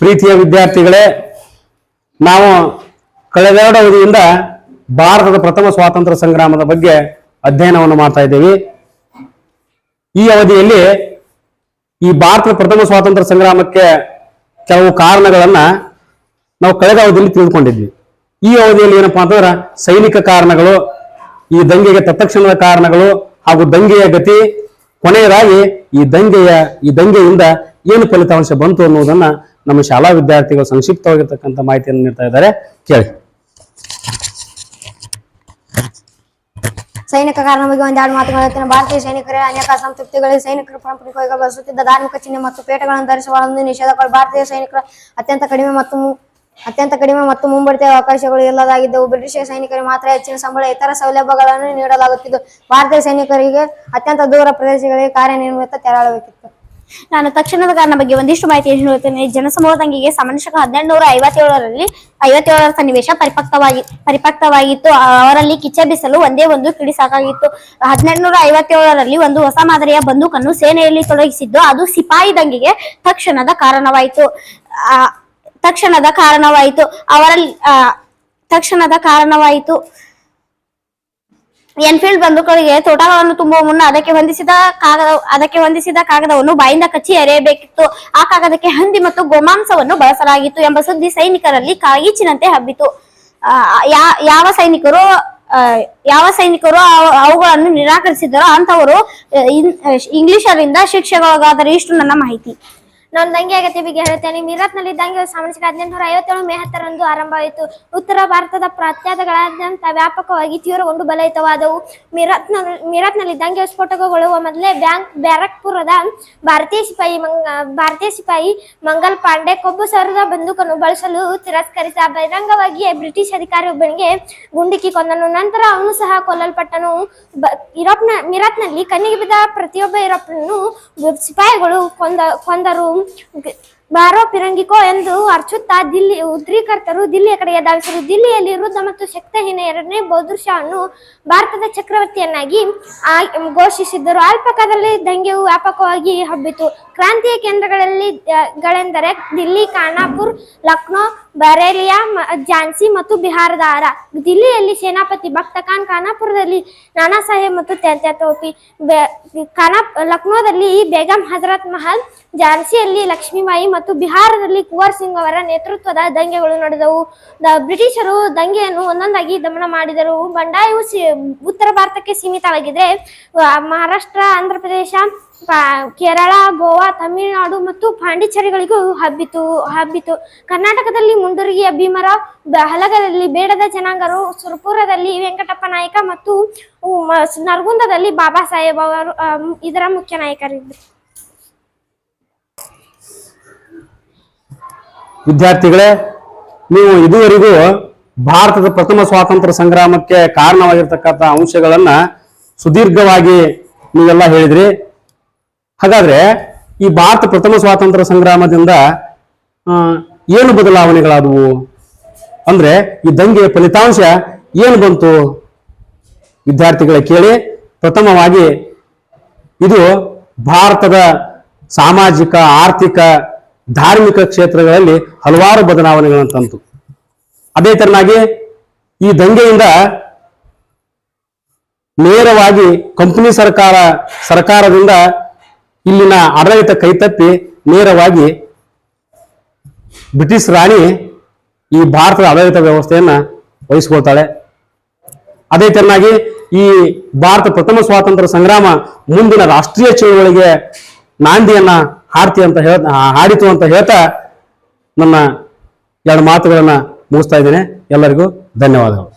ಪ್ರೀತಿಯ ವಿದ್ಯಾರ್ಥಿಗಳೇ, ನಾವು ಕಳೆದೆರಡು ಅವಧಿಯಿಂದ ಭಾರತದ ಪ್ರಥಮ ಸ್ವಾತಂತ್ರ್ಯ ಸಂಗ್ರಾಮದ ಬಗ್ಗೆ ಅಧ್ಯಯನವನ್ನು ಮಾಡ್ತಾ ಇದ್ದೇವೆ. ಈ ಅವಧಿಯಲ್ಲಿ ಈ ಭಾರತದ ಪ್ರಥಮ ಸ್ವಾತಂತ್ರ್ಯ ಸಂಗ್ರಾಮಕ್ಕೆ ಕೆಲವು ಕಾರಣಗಳನ್ನ ನಾವು ಕಳೆದ ಅವಧಿಯಲ್ಲಿ ತಿಳಿದುಕೊಂಡಿದ್ವಿ. ಈ ಅವಧಿಯಲ್ಲಿ ಏನಪ್ಪಾ ಅಂತಂದ್ರೆ ಸೈನಿಕ ಕಾರಣಗಳು, ಈ ದಂಗೆಗೆ ತತ್ಕ್ಷಣದ ಕಾರಣಗಳು ಹಾಗೂ ದಂಗೆಯ ಗತಿ. ಕೊನೆಯದಾಗಿ ಈ ದಂಗೆಯ, ಈ ದಂಗೆಯಿಂದ ಏನು ಫಲಿತಾಂಶ ಬಂತು ಅನ್ನುವುದನ್ನ ನಮ್ಮ ಶಾಲಾ ವಿದ್ಯಾರ್ಥಿಗಳು ಸಂಕ್ಷಿಪ್ತವಾಗಿರ್ತಕ್ಕಂಥ ಮಾಹಿತಿಯನ್ನು ನೀಡ್ತಾ ಇದ್ದಾರೆ. ಕೇಳಿ. ಸೈನಿಕ ಕಾರಣ ಬಗ್ಗೆ ಒಂದೆರಡು ಮಾತುಗಳು ಭಾರತೀಯ ಸೈನಿಕರೇ ಅನೇಕ ಸಂತೃಪ್ತಿಗಳಿಗೆ ಸೈನಿಕರು ಪಾರಂಪರಿಕವಾಗಿ ಬಳಸುತ್ತಿದ್ದ ಧಾರ್ಮಿಕ ಚಿಹ್ನೆ ಮತ್ತು ಪೇಟಗಳನ್ನು ಧರಿಸುವ ನಿಷೇಧಗಳು. ಭಾರತೀಯ ಸೈನಿಕರು ಅತ್ಯಂತ ಕಡಿಮೆ ಮತ್ತು ಅತ್ಯಂತ ಕಡಿಮೆ ಮತ್ತು ಮುಂಬಡ್ತಿಯ ಅವಕಾಶಗಳು ಇಲ್ಲದಾಗಿದ್ದವು. ಬ್ರಿಟಿಷ್ ಸೈನಿಕರು ಮಾತ್ರ ಹೆಚ್ಚಿನ ಸಂಬಳ, ಇತರ ಸೌಲಭ್ಯಗಳನ್ನು ನೀಡಲಾಗುತ್ತಿದ್ದು, ಭಾರತೀಯ ಸೈನಿಕರಿಗೆ ಅತ್ಯಂತ ದೂರ ಪ್ರದೇಶಗಳಿಗೆ ಕಾರ್ಯನಿರ್ವಹಿತ ತೆರಳಬೇಕಿತ್ತು. ನಾನು ತಕ್ಷಣದ ಕಾರಣ ಬಗ್ಗೆ ಒಂದಿಷ್ಟು ಮಾಹಿತಿಯನ್ನು ಹೇಳುತ್ತೇನೆ. ಜನಸಮೂಹ ದಂಗೆಗೆ ಸಾಮಾನ್ಯಶಃ ಹದಿನೆಂಟು ನೂರ ಐವತ್ತೇಳರಲ್ಲಿ ಐವತ್ತೇಳರ ಸನ್ನಿವೇಶ ಪರಿಪಕ್ವವಾಗಿ ಪರಿಪಕ್ವವಾಗಿತ್ತು ಅವರಲ್ಲಿ ಕಿಚ್ಚೆಬ್ಬಿಸಲು ಒಂದೇ ಒಂದು ಕಿಡಿ ಸಾಕಾಗಿತ್ತು. ಹದಿನೆಂಟುನೂರ ಐವತ್ತೇಳರಲ್ಲಿ ಒಂದು ಹೊಸ ಮಾದರಿಯ ಬಂದೂಕನ್ನು ಸೇನೆಯಲ್ಲಿ ತೊಡಗಿಸಿದ್ದು ಅದು ಸಿಪಾಯಿ ದಂಗಿಗೆ ತಕ್ಷಣದ ಕಾರಣವಾಯಿತು. ಆ, ತಕ್ಷಣದ ಕಾರಣವಾಯಿತು. ಅವರಲ್ಲಿ ತಕ್ಷಣದ ಕಾರಣವಾಯಿತು. ಎನ್ಫೀಲ್ಡ್ ಬಂದೂಕಗಳಿಗೆ ತೋಟಗಳನ್ನು ತುಂಬುವ ಮುನ್ನ ಅದಕ್ಕೆ ಹೊಂದಿಸಿದ ಕಾಗದ, ಅದಕ್ಕೆ ಹೊಂದಿಸಿದ ಕಾಗದವನ್ನು ಬಾಯಿಂದ ಕಚ್ಚಿ ಎರೆಯಬೇಕಿತ್ತು ಆ ಕಾಗದಕ್ಕೆ ಹಂದಿ ಮತ್ತು ಗೋಮಾಂಸವನ್ನು ಬಳಸಲಾಗಿತ್ತು ಎಂಬ ಸುದ್ದಿ ಸೈನಿಕರಲ್ಲಿ ಕಾಗೀಚಿನಂತೆ ಹಬ್ಬಿತು. ಯಾವ ಸೈನಿಕರು ಯಾವ ಸೈನಿಕರು ಅವ- ಅವುಗಳನ್ನು ನಿರಾಕರಿಸಿದರೋ ಅಂತವರು ಇಂಗ್ಲಿಷರಿಂದ ಶಿಕ್ಷೆಗೊಳಗಾದರೆ ಇಷ್ಟು ನನ್ನ ಮಾಹಿತಿ. ನಾನು ದಂಗೆ ಆಗತ್ತೆ ಬಗ್ಗೆ ಹೇಳ್ತೇನೆ. ಮೀರತ್ನಲ್ಲಿ ದಂಗೆ ಸಾಮಾಜಿಕ ಹದಿನೆಂಟುನೂರ ಐವತ್ತೇಳು ಮೇ ಹತ್ತರಂದು ಆರಂಭವಾಯಿತು. ಉತ್ತರ ಭಾರತದ ಪ್ರತ್ಯಾತಗಳಾದ್ಯಂತ ವ್ಯಾಪಕವಾಗಿ ತೀವ್ರಗೊಂಡು ಬಲಯುತವಾದವು ಮೀರತ್ನ ಮೀರತ್ನಲ್ಲಿ ದಂಗೆ ಸ್ಫೋಟಕಗೊಳ್ಳುವ ಮೊದಲೇ ಬ್ಯಾಂಕ್ ಬ್ಯಾರಕ್ಪುರದ ಭಾರತೀಯ ಸಿಪಾಯಿ ಭಾರತೀಯ ಸಿಪಾಯಿ ಮಂಗಲ್ ಪಾಂಡೆ ಕೊಬ್ಬು ಸಾವಿರದ ಬಂದೂಕನ್ನು ಬಳಸಲು ತಿರಸ್ಕರಿಸಿದ. ಬಹಿರಂಗವಾಗಿಯೇ ಬ್ರಿಟಿಷ್ ಅಧಿಕಾರಿಯೊಬ್ಬನಿಗೆ ಗುಂಡಿಕ್ಕಿ ಕೊಂದನು. ನಂತರ ಅವನು ಸಹ ಕೊಲ್ಲಲ್ಪಟ್ಟನು. ಯುರೋಪ್ನ, ಮೀರತ್ನಲ್ಲಿ ಕಣ್ಣಿಗೆ ಬಿದ್ದ ಪ್ರತಿಯೊಬ್ಬ ಯುರೋಪ್ನನ್ನು ಸಿಪಾಯಿಗಳು ಕೊಂದ, ಕೊಂದರು. ಬಾರೋ ಪಿರಂಗಿಕೋ ಎಂದು ಅರ್ಚುತ್ತಾ ದಿಲ್ಲಿ, ಉದ್ರೀಕರ್ತರು ದಿಲ್ಲಿಯ ಕಡೆಗೆ ಧಾವಿಸಿದರು ದಿಲ್ಲಿಯಲ್ಲಿ ವೃದ್ಧ ಮತ್ತು ಶಕ್ತಹೀನ ಎರಡನೇ ಶಾಹನು ಭಾರತದ ಚಕ್ರವರ್ತಿಯನ್ನಾಗಿ ಘೋಷಿಸಿದ್ದರು. ಅಲ್ಪಕಾಲದಲ್ಲಿ ದಂಗೆಯು ವ್ಯಾಪಕವಾಗಿ ಹಬ್ಬಿತು. ಕ್ರಾಂತಿಯ ಕೇಂದ್ರಗಳಲ್ಲಿ ಗಳೆಂದರೆ ದಿಲ್ಲಿ, ಖಾನಾಪುರ್, ಲಕ್ನೋ ಬರೇಲಿಯಾ ಝಾನ್ಸಿ ಮತ್ತು ಬಿಹಾರದ ಆರ. ದಿಲ್ಲಿಯಲ್ಲಿ ಸೇನಾಪತಿ ಭಕ್ತ ಖಾನ್ ಖಾನಾಪುರದಲ್ಲಿ ನಾನಾ ಸಾಹೇಬ್ ಮತ್ತು ತ್ಯಾತ್ಯ ಟೋಪಿ ಖಾನಾ, ಲಕ್ನೋದಲ್ಲಿ ಬೇಗಂ ಹಜರತ್ ಮಹಲ್, ಝಾನ್ಸಿಯಲ್ಲಿ ಲಕ್ಷ್ಮೀಬಾಯಿ ಮತ್ತು ಬಿಹಾರದಲ್ಲಿ ಕುವರ್ ಸಿಂಗ್ ಅವರ ನೇತೃತ್ವದ ದಂಗೆಗಳು ನಡೆದವು. ಬ್ರಿಟಿಷರು ದಂಗೆಯನ್ನು ಒಂದೊಂದಾಗಿ ದಮನ ಮಾಡಿದರು. ಬಂಡಾಯವು ಉತ್ತರ ಭಾರತಕ್ಕೆ ಸೀಮಿತವಾಗಿದ್ರೆ ಮಹಾರಾಷ್ಟ್ರ, ಆಂಧ್ರ ಪ್ರದೇಶ ಕೇರಳ, ಗೋವಾ, ತಮಿಳುನಾಡು ಮತ್ತು ಪಾಂಡಿಚೇರಿಗಳಿಗೂ ಹಬ್ಬಿತು ಹಬ್ಬಿತು. ಕರ್ನಾಟಕದಲ್ಲಿ ಮುಂಡರಗಿಯ ಭೀಮರಾವ್ ಹಲಗದಲ್ಲಿ ಬೇಡದ ಜನಾಂಗರು, ಸುರಪುರದಲ್ಲಿ ವೆಂಕಟಪ್ಪ ನಾಯಕ ಮತ್ತು ನರಗುಂದದಲ್ಲಿ ಬಾಬಾ ಸಾಹೇಬ್ ಅವರು ಇದರ ಮುಖ್ಯ ನಾಯಕರಿದ್ದರು. ವಿದ್ಯಾರ್ಥಿಗಳೇ, ನೀವು ಇದುವರೆಗೂ ಭಾರತದ ಪ್ರಥಮ ಸ್ವಾತಂತ್ರ್ಯ ಸಂಗ್ರಾಮಕ್ಕೆ ಕಾರಣವಾಗಿರ್ತಕ್ಕಂಥ ಅಂಶಗಳನ್ನ ಸುದೀರ್ಘವಾಗಿ ನೀವೆಲ್ಲ ಹೇಳಿದ್ರಿ. ಹಾಗಾದ್ರೆ ಈ ಭಾರತ ಪ್ರಥಮ ಸ್ವಾತಂತ್ರ್ಯ ಸಂಗ್ರಾಮದಿಂದ ಏನು ಬದಲಾವಣೆಗಳಾದವು? ಅಂದ್ರೆ ಈ ದಂಗೆಯ ಫಲಿತಾಂಶ ಏನು ಬಂತು? ವಿದ್ಯಾರ್ಥಿಗಳ ಕೇಳಿ. ಪ್ರಥಮವಾಗಿ ಇದು ಭಾರತದ ಸಾಮಾಜಿಕ, ಆರ್ಥಿಕ, ಧಾರ್ಮಿಕ ಕ್ಷೇತ್ರಗಳಲ್ಲಿ ಹಲವಾರು ಬದಲಾವಣೆಗಳನ್ನು ತಂತು. ಅದೇ ತರನಾಗಿ ಈ ದಂಗೆಯಿಂದ ನೇರವಾಗಿ ಕಂಪನಿ ಸರ್ಕಾರ, ಸರ್ಕಾರದಿಂದ ಇಲ್ಲಿನ ಆಡಳಿತ ಕೈತಪ್ಪಿ ನೇರವಾಗಿ ಬ್ರಿಟಿಷ್ ರಾಣಿ ಈ ಭಾರತದ ಆಡಳಿತ ವ್ಯವಸ್ಥೆಯನ್ನ ವಹಿಸ್ಕೊಳ್ತಾಳೆ. ಅದೇ ತನ್ನಾಗಿ ಈ ಭಾರತ ಪ್ರಥಮ ಸ್ವಾತಂತ್ರ್ಯ ಸಂಗ್ರಾಮ ಮುಂದಿನ ರಾಷ್ಟ್ರೀಯ ಚಳುವಳಿಗೆ ನಾಂದಿಯನ್ನ ಹಾಡ್ತಿ ಅಂತ ಹೇಳ ಹಾಡಿತು ಅಂತ ಹೇಳ್ತಾ ನನ್ನ ಎರಡು ಮಾತುಗಳನ್ನ ಮುಗಿಸ್ತಾ ಇದ್ದೇನೆ. ಎಲ್ಲರಿಗೂ ಧನ್ಯವಾದಗಳು.